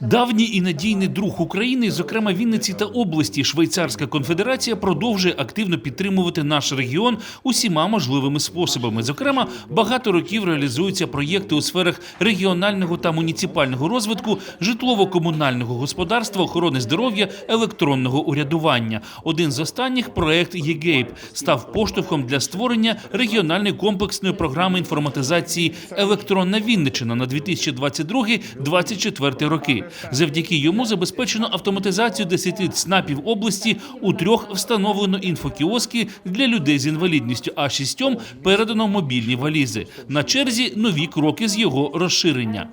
Давній і надійний друг України, зокрема Вінниці та області, Швейцарська конфедерація продовжує активно підтримувати наш регіон усіма можливими способами. Зокрема, багато років реалізуються проєкти у сферах регіонального та муніципального розвитку, житлово-комунального господарства, охорони здоров'я, електронного урядування. Один з останніх проект ЄГЕЙП став поштовхом для створення регіональної комплексної програми інформатизації Електронна Вінниччина на 2022-2024 роки. Завдяки йому забезпечено автоматизацію 10 ЦНАПів області. У трьох встановлено інфокіоски для людей з інвалідністю, а шістьом передано мобільні валізи. На черзі нові кроки з його розширення.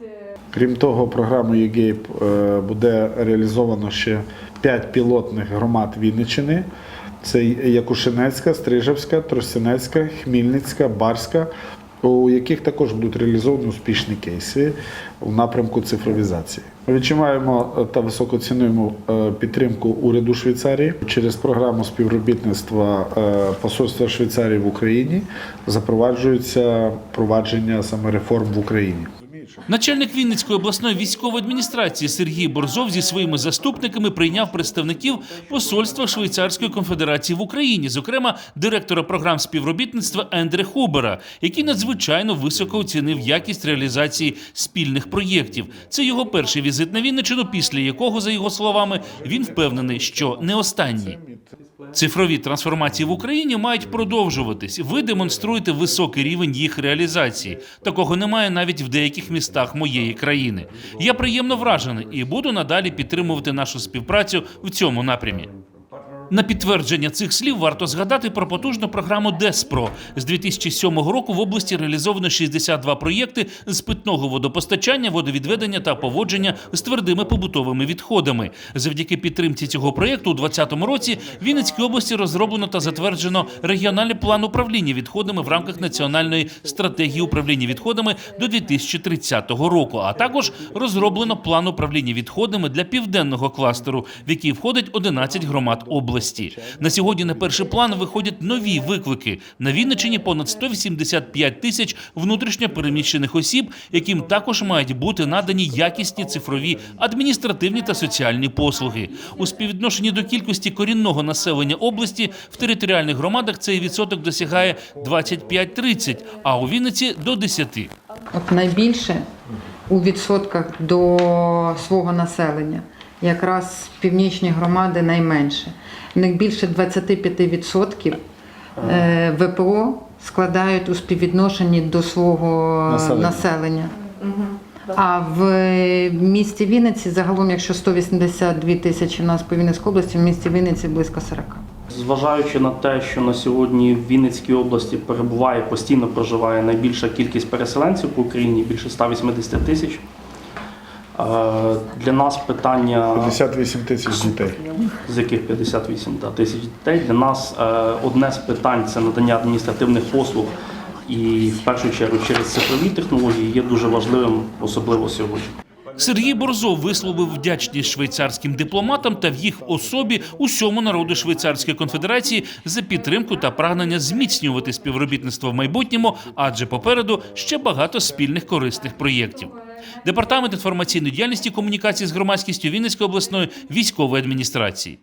Крім того, програмою ЄГЕЙП е, буде реалізовано ще 5 пілотних громад Вінниччини. Це Якушинецька, Стрижевська, Тростянецька, Хмільницька, Барська, у яких також будуть реалізовані успішні кейси в напрямку цифровізації. Ми відчуваємо е, та високо цінуємо е, підтримку уряду Швейцарії через програму співробітництва е, Посольства Швейцарії в Україні запроваджується провадження саме реформ в Україні. Начальник Вінницької обласної військової адміністрації Сергій Борзов зі своїми заступниками прийняв представників посольства Швейцарської конфедерації в Україні, зокрема директора програм співробітництва Ендре Хубера, який надзвичайно високо оцінив якість реалізації спільних проєктів. Це його перший візит на Вінниччину, після якого, за його словами, він впевнений, що не останній. Цифрові трансформації в Україні мають продовжуватись. Ви демонструєте високий рівень їх реалізації. Такого немає навіть в деяких містах моєї країни. Я приємно вражений і буду надалі підтримувати нашу співпрацю в цьому напрямі. На підтвердження цих слів варто згадати про потужну програму ДЕСПРО. З 2007 року в області реалізовано 62 проєкти з питного водопостачання, водовідведення та поводження з твердими побутовими відходами. Завдяки підтримці цього проєкту у 2020 році в Вінницькій області розроблено та затверджено регіональний план управління відходами в рамках національної стратегії управління відходами до 2030 року. А також розроблено план управління відходами для південного кластеру, в який входить 11 громад області. На сьогодні на перший план виходять нові виклики. На Вінниччині понад 185 тисяч внутрішньо переміщених осіб, яким також мають бути надані якісні цифрові адміністративні та соціальні послуги. У співвідношенні до кількості корінного населення області в територіальних громадах цей відсоток досягає 25-30, а у Вінниці до 10. От найбільше у відсотках до свого населення. Якраз північні громади найменше. В них більше 25% е, ВПО складають у співвідношенні до свого Населення. населення. А в місті Вінниці загалом, якщо 182 тисячі у нас по Вінницькій області, в місті Вінниці близько 40. Зважаючи на те, що на сьогодні в Вінницькій області перебуває, постійно проживає найбільша кількість переселенців по Україні, більше 180 тисяч. Е, Для нас питання, 58 тисяч дітей. з яких 58 да, тисяч дітей, для нас е, одне з питань це надання адміністративних послуг. І в першу чергу через цифрові технології є дуже важливим, особливо сьогодні. Сергій Борзов висловив вдячність швейцарським дипломатам та в їх особі усьому народу Швейцарської конфедерації за підтримку та прагнення зміцнювати співробітництво в майбутньому, адже попереду ще багато спільних корисних проєктів. Департамент інформаційної діяльності і комунікації з громадськістю Вінницької обласної військової адміністрації.